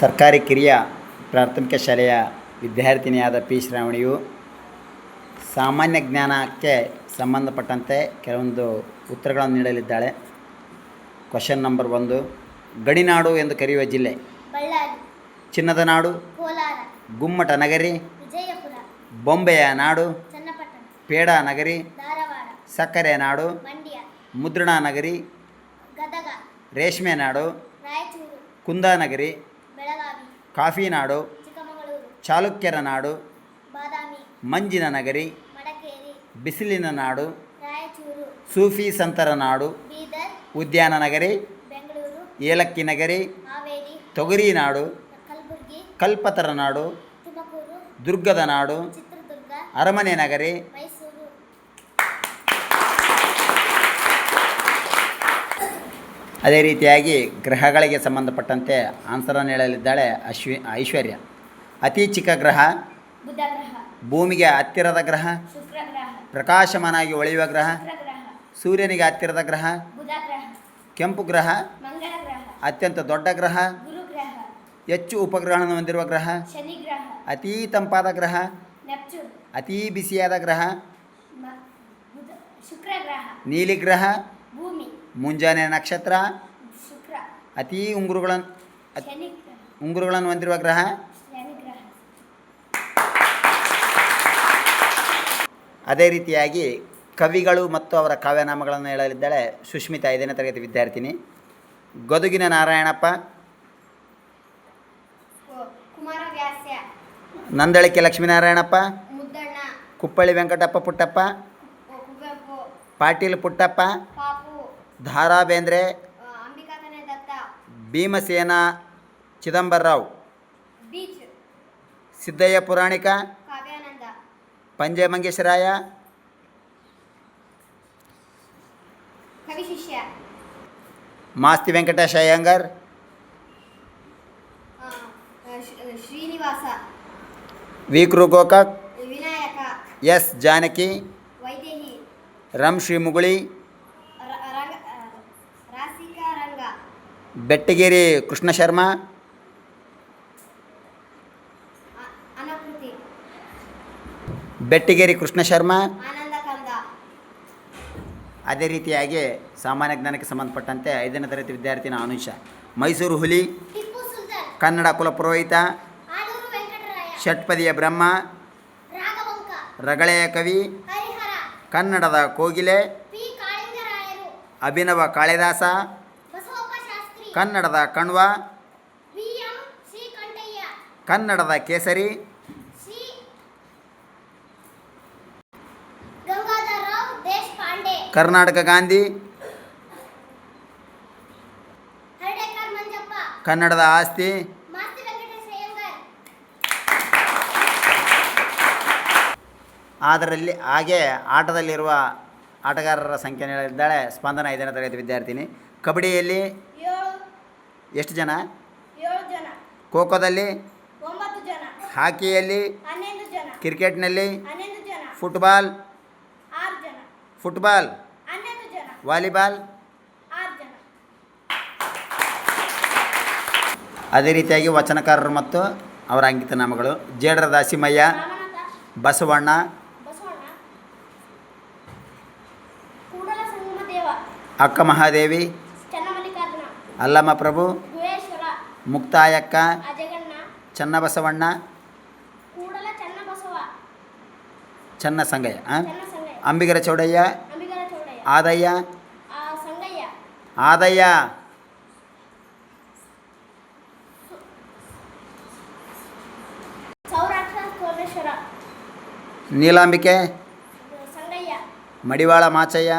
ಸರ್ಕಾರಿ ಕಿರಿಯ ಪ್ರಾಥಮಿಕ ಶಾಲೆಯ ವಿದ್ಯಾರ್ಥಿನಿಯಾದ ಪಿ ಶ್ರಾವಣಿಯು ಸಾಮಾನ್ಯ ಜ್ಞಾನಕ್ಕೆ ಸಂಬಂಧಪಟ್ಟಂತೆ ಕೆಲವೊಂದು ಉತ್ತರಗಳನ್ನು ನೀಡಲಿದ್ದಾಳೆ. ಕ್ವಶನ್ ನಂಬರ್ ಒಂದು ಗಡಿನಾಡು ಎಂದು ಕರೆಯುವ ಜಿಲ್ಲೆ. ಬಳ್ಳಾರಿ. ಚಿನ್ನದ ನಾಡು. ಕೋಲಾರ. ಗುಮ್ಮಟ ನಗರಿ. ವಿಜಯಪುರ. ಬೊಂಬೆಯ ನಾಡು. ಚನ್ನಪಟ್ಟಣ. ಪೇಡ ನಗರಿ. ಧಾರವಾಡ. ಸಕ್ಕರೆ ನಾಡು. ಮಂಡ್ಯ. ಮುದ್ರಣ ನಗರಿ. ಗದಗ. ರೇಷ್ಮೆ ನಾಡು. ಕುಂದಾನಗರಿ ಕಾಫಿ ನಾಡು ಚಾಲುಕ್ಯರ ನಾಡು ಮಂಜಿನ ನಗರಿ ಬಿಸಿಲಿನ ನಾಡು ಸೂಫಿ ಸಂತರ ನಾಡು ಉದ್ಯಾನ ನಗರಿ ಏಲಕ್ಕಿ ನಗರಿ ತೊಗರಿ ನಾಡು ಕಲ್ಪತರ ನಾಡು ದುರ್ಗದ ನಾಡು ಅರಮನೆ ನಗರಿ ಮೈಸೂರು ಅದೇ ರೀತಿಯಾಗಿ ಗ್ರಹಗಳಿಗೆ ಸಂಬಂಧಪಟ್ಟಂತೆ ಆನ್ಸರನ್ನು ಹೇಳಲಿದ್ದಾಳೆ ಅಶ್ವಿ ಐಶ್ವರ್ಯ. ಅತಿ ಚಿಕ್ಕ ಗ್ರಹ ಭೂಮಿಗೆ ಹತ್ತಿರದ ಗ್ರಹ ಪ್ರಕಾಶಮಾನಾಗಿ ಒಳೆಯುವ ಗ್ರಹ ಸೂರ್ಯನಿಗೆ ಹತ್ತಿರದ ಗ್ರಹ ಕೆಂಪು ಗ್ರಹ ಅತ್ಯಂತ ದೊಡ್ಡ ಗ್ರಹ ಗುರು ಗ್ರಹ ಹೆಚ್ಚು ಉಪಗ್ರಹಗಳನ್ನು ಹೊಂದಿರುವ ಗ್ರಹ ಅತೀ ತಂಪಾದ ಗ್ರಹ ಅತೀ ಬಿಸಿಯಾದ ಗ್ರಹ ನೀಲಿ ಗ್ರಹ ಭೂಮಿ. ಮುಂಜಾನೆ ನಕ್ಷತ್ರ? ಅತಿ ಉಂಗುರುಗಳನ್ನು ಉಂಗುರುಗಳನ್ನು ಹೊಂದಿರುವ ಗ್ರಹ? ಅದೇ ರೀತಿಯಾಗಿ ಕವಿಗಳು ಮತ್ತು ಅವರ ಕಾವ್ಯನಾಮಗಳನ್ನು ಹೇಳಲಿದ್ದಾಳೆ ಸುಷ್ಮಿತಾ ಐದನೇ ತರಗತಿ ವಿದ್ಯಾರ್ಥಿನಿ. ಗದುಗಿನ ನಾರಾಯಣಪ್ಪ. ನಂದಳಿಕೆ ಲಕ್ಷ್ಮೀನಾರಾಯಣಪ್ಪ. ಕುಪ್ಪಳ್ಳಿ ವೆಂಕಟಪ್ಪ ಪುಟ್ಟಪ್ಪ. ಪಾಟೀಲ್ ಪುಟ್ಟಪ್ಪ. ಪಾಪು ಧಾರಾ ಬೇಂದ್ರೆ ಆ, ಅಂಬಿಕಾತನ ದತ್ತ ಭೀಮಸೇನ ಚಿದಂಬರರಾವ್ ಬೀಚ್ ಸಿದ್ದಯ್ಯ ಪುರಾಣಿಕ ಕಾವ್ಯಾನಂದ ಪಂಜೆ ಮಂಗೇಶರಾಯ ಕವಿ ಶಿಷ್ಯ ಮಾಸ್ತಿ ವೆಂಕಟೇಶ ಅಯ್ಯಂಗರ್ ಆ, ಶ್ರೀ- ಶ್ರೀನಿವಾಸ ವಿ ಕೃ ಗೋಕಾಕ್ ವಿನಾಯಕ ಎಸ್ ಜಾನಕಿ ವೈದೇಹಿ ರಂ ಶ್ರೀ ಮುಗುಳಿ ಬೆಟ್ಟಗೇರಿ ಕೃಷ್ಣ ಶರ್ಮಾ. ಬೆಟ್ಟಗೇರಿ ಕೃಷ್ಣ ಶರ್ಮಾ. ಅದೇ ರೀತಿಯಾಗಿ ಸಾಮಾನ್ಯ ಜ್ಞಾನಕ್ಕೆ ಸಂಬಂಧಪಟ್ಟಂತೆ ಐದನೇ ತರಗತಿ ವಿದ್ಯಾರ್ಥಿನ ಅನುಷ. ಮೈಸೂರು ಹುಲಿ. ಕನ್ನಡ ಕುಲಪುರೋಹಿತ ಷಟ್ಪದಿಯ ಬ್ರಹ್ಮ. ರಗಳೆಯ ಕವಿ. ಕನ್ನಡದ ಕೋಗಿಲೆ. ಅಭಿನವ ಕಾಳಿದಾಸ. ಕನ್ನಡದ ಕಣ್ವ? ಕನ್ನಡದ ಕೇಸರಿ? ಕರ್ನಾಟಕ ಗಾಂಧಿ? ಕನ್ನಡದ ಆಸ್ತಿ? ಅದರಲ್ಲಿ ಹಾಗೆ ಆಟದಲ್ಲಿರುವ ಆಟಗಾರರ ಸಂಖ್ಯೆ ಹೇಳಿದ್ದಾಳೆ ಸ್ಪಂದನ ಐದನೇ ತರಗತಿ ವಿದ್ಯಾರ್ಥಿನಿ. ಕಬಡ್ಡಿಯಲ್ಲಿ ಎಷ್ಟು ಜನ? ಖೋಖೋದಲ್ಲಿ? ಹಾಕಿಯಲ್ಲಿ? ಕ್ರಿಕೆಟ್ನಲ್ಲಿ? ಫುಟ್ಬಾಲ್? ಫುಟ್ಬಾಲ್? ವಾಲಿಬಾಲ್? ಅದೇ ರೀತಿಯಾಗಿ ವಚನಕಾರರು ಮತ್ತು ಅವರ ಅಂಕಿತ ನಾಮಗಳು. ಜೇಡರ ದಾಸಿಮಯ್ಯ ಬಸವಣ್ಣ. ಅಕ್ಕ ಮಹಾದೇವಿ. ಅಲ್ಲಮ್ಮ ಪ್ರಭು ಮುಕ್ತಾಯಕ್ಕ ಚನ್ನಬಸವಣ್ಣ ಚನ್ನ ಸಂಗಯ್ಯ ಅಂಬಿಗರ ಚೌಡಯ್ಯ ಆದಯ್ಯ ಆದಯ್ಯ. ನೀಲಾಂಬಿಕೆ ಮಡಿವಾಳ ಮಾಚಯ್ಯ